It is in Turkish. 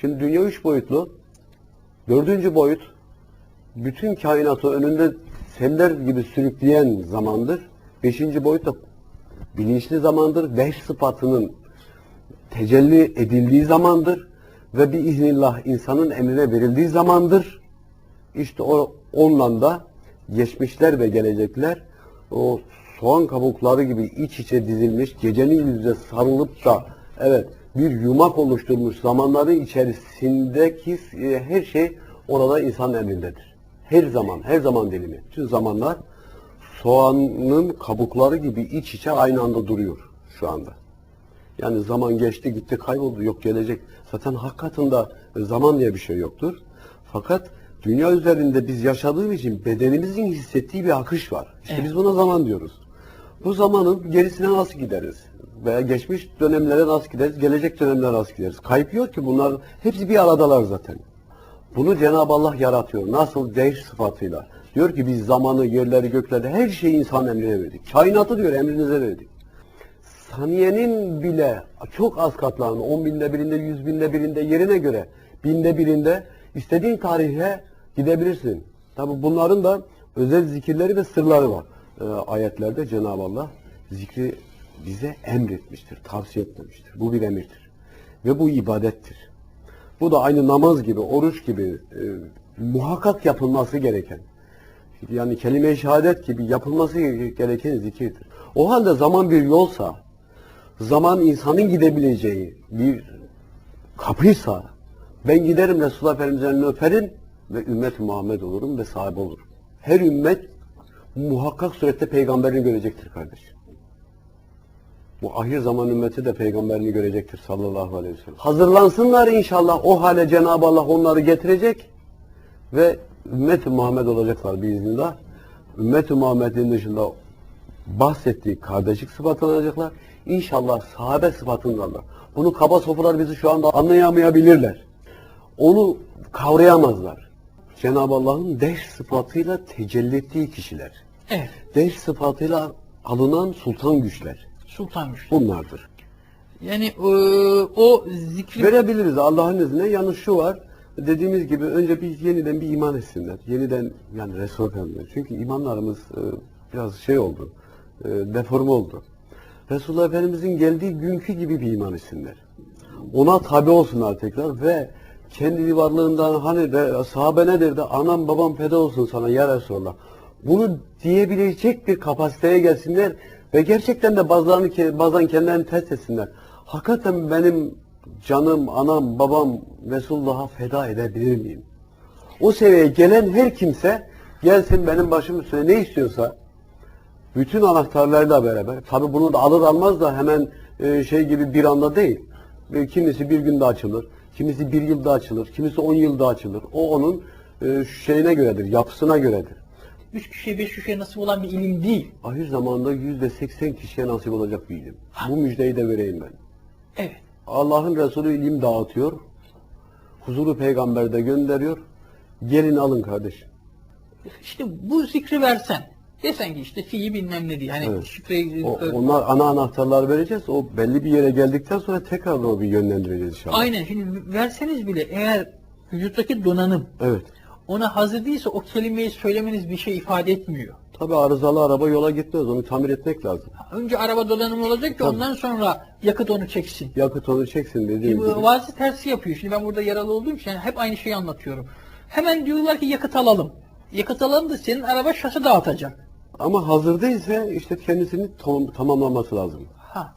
Şimdi dünya üç boyutlu. Dördüncü boyut bütün kainatı önünde seller gibi sürükleyen zamandır. Beşinci boyut da bilinçli zamandır. Beş sıfatının tecelli edildiği zamandır ve bir iznillah insanın emrine verildiği zamandır. İşte o onunla da geçmişler ve gelecekler o soğan kabukları gibi iç içe dizilmiş, gecenin yüzüne sarılıp da evet bir yumak oluşturmuş zamanların içerisindeki e, her şey orada insan emrindedir. Her zaman, her zaman dilimi. Tüm zamanlar soğanın kabukları gibi iç içe aynı anda duruyor şu anda. Yani zaman geçti gitti kayboldu yok gelecek. Zaten hakikatinde zaman diye bir şey yoktur. Fakat dünya üzerinde biz yaşadığımız için bedenimizin hissettiği bir akış var. İşte Evet. biz buna zaman diyoruz. Bu zamanın gerisine nasıl gideriz? Veya geçmiş dönemlere nasıl gideriz? Gelecek dönemlere nasıl gideriz? Kayıp yok ki bunlar hepsi bir aradalar zaten. Bunu Cenab-ı Allah yaratıyor. Nasıl? Değiş sıfatıyla. Diyor ki biz zamanı, yerleri, gökleri, her şeyi insan emrine verdik. Kainatı diyor emrinize verdik saniyenin bile çok az katlarını, on binde birinde, yüz binde birinde yerine göre, binde birinde istediğin tarihe gidebilirsin. Tabi bunların da özel zikirleri ve sırları var. Ee, ayetlerde Cenab-ı Allah zikri bize emretmiştir, tavsiye etmemiştir. Bu bir emirdir. Ve bu ibadettir. Bu da aynı namaz gibi, oruç gibi e, muhakkak yapılması gereken, yani kelime-i şehadet gibi yapılması gereken zikirdir. O halde zaman bir yolsa, zaman insanın gidebileceği bir kapıysa, ben giderim Resulullah Efendimiz'in elini öperim ve ümmet Muhammed olurum ve sahibi olurum. Her ümmet muhakkak surette peygamberini görecektir kardeşim. Bu ahir zaman ümmeti de peygamberini görecektir sallallahu aleyhi ve sellem. Hazırlansınlar inşallah o hale Cenab-ı Allah onları getirecek ve ümmet-i Muhammed olacaklar biiznillah. Ümmet-i Muhammed'in dışında bahsettiği kardeşlik sıfatını alacaklar. İnşallah sahabe sıfatını alırlar. Bunu kaba sofular bizi şu anda anlayamayabilirler. Onu kavrayamazlar. Cenab-ı Allah'ın deş sıfatıyla tecelli ettiği kişiler. Evet. Deş sıfatıyla alınan sultan güçler. Sultan güçlü. Bunlardır. Yani e, o zikri Verebiliriz Allah'ın izniyle. Yalnız şu var. Dediğimiz gibi önce bir yeniden bir iman etsinler. Yeniden yani Resul Efendimiz. Çünkü imanlarımız e, biraz şey oldu. E, deforme oldu. Resulullah Efendimizin geldiği günkü gibi bir iman etsinler. Ona tabi olsunlar tekrar ve kendi varlığından hani de, sahabe ne derdi? Anam babam feda olsun sana ya Resulallah. Bunu diyebilecek bir kapasiteye gelsinler ve gerçekten de bazılarını bazen kendilerini test etsinler. Hakikaten benim canım, anam, babam Resulullah'a feda edebilir miyim? O seviyeye gelen her kimse gelsin benim başım üstüne ne istiyorsa bütün anahtarlarla beraber tabi bunu da alır almaz da hemen e, şey gibi bir anda değil. E, kimisi bir günde açılır, kimisi bir yılda açılır, kimisi on yılda açılır. O onun e, şeyine göredir, yapısına göredir. Üç kişiye beş kişiye nasip olan bir ilim değil. Ahir zamanda yüzde seksen kişiye nasip olacak bir ilim. Bu müjdeyi de vereyim ben. Evet. Allah'ın Resulü ilim dağıtıyor. Huzuru peygamberde gönderiyor. Gelin alın kardeşim. İşte bu zikri versen. Desen ki işte fiyi bilmem ne diye. Hani Evet. şifreyi O, onlar ana anahtarlar vereceğiz. O belli bir yere geldikten sonra tekrar o bir yönlendireceğiz inşallah. Aynen. Şimdi verseniz bile eğer vücuttaki donanım Evet. Ona hazır değilse o kelimeyi söylemeniz bir şey ifade etmiyor. Tabi arızalı araba yola gitmez. Onu tamir etmek lazım. Önce araba donanımı olacak ki Tabii. ondan sonra yakıt onu çeksin. Yakıt onu çeksin dediğim Şimdi gibi. bazı tersi yapıyor. Şimdi ben burada yaralı olduğum için hep aynı şeyi anlatıyorum. Hemen diyorlar ki yakıt alalım. Yakıt alalım da senin araba şasi dağıtacak. Ama hazır değilse işte kendisini tam- tamamlaması lazım. Ha.